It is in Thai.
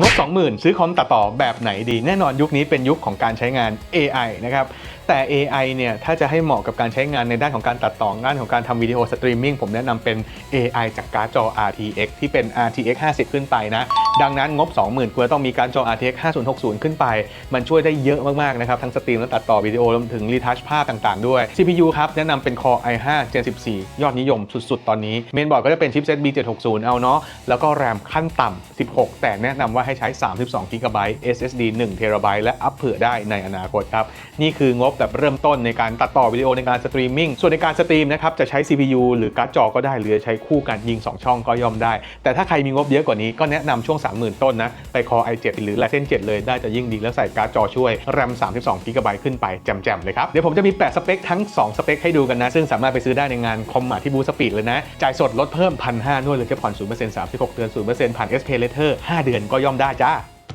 งบ 20,000 ซื้อคอมตัดต่อแบบไหนดี แน่นอนยุคนี้เป็นยุคของการใช้งาน AI นะครับ แต่ AI เนี่ยถ้าจะให้เหมาะกับการใช้งานในด้านของการตัดต่องานของการทำวิดีโอสตรีมมิ่งผมแนะนำเป็น AI จากการ์ดจอ RTX ที่เป็น RTX 50 ขึ้นไปนะ ดังนั้นงบ 20,000 ควรต้องมีการจอ RTX 5060 ขึ้นไป มันช่วยได้เยอะมากๆนะครับทั้งสตรีมและตัดต่อวิดีโอรวมถึงรีทัชภาพต่างๆด้วย CPU ครับแนะนำเป็น Core i5 Gen 14 ยอดนิยมสุดๆ ตอนนี้ เมนบอร์ดก็จะเป็นชิปเซต B760 เอาเนาะแล้วก็แรมขั้นต่ำ 16 แต่แนะนำว่าให้ใช้ 32 GB SSD 1 TB และอัพเผื่อได้ในอนาคตครับ นี่คืองบแบบเริ่มต้นในการตัดต่อวิดีโอในการสตรีมมิ่งส่วนในการสตรีมนะครับจะใช้ CPU หรือการ์ดจอก็ได้หรือใช้คู่กันยิง 2 ช่องก็ย่อมได้ แต่ถ้าใครมีงบเยอะกว่านี้ก็แนะนำช่วง30,000 ต้นนะ ไปคอ i7 หรือ Ryzen 7 เลยได้จะยิ่งดีแล้วใส่การ์ดจอช่วยแรม32 GB ขึ้นไปแจ่มๆเลยครับ เดี๋ยวผมจะมีแปะสเปคทั้ง 2 สเปคให้ดูกันนะ ซึ่งสามารถไปซื้อได้ในงานคอมมาที่บูสปีดเลยนะ จ่ายสดลดเพิ่ม 1,500ด้วดเลยแค่ผ่อน0% 36 เดือน0%ผ่าน S Pay Later 5 เดือนก็ย่อมได้จ้า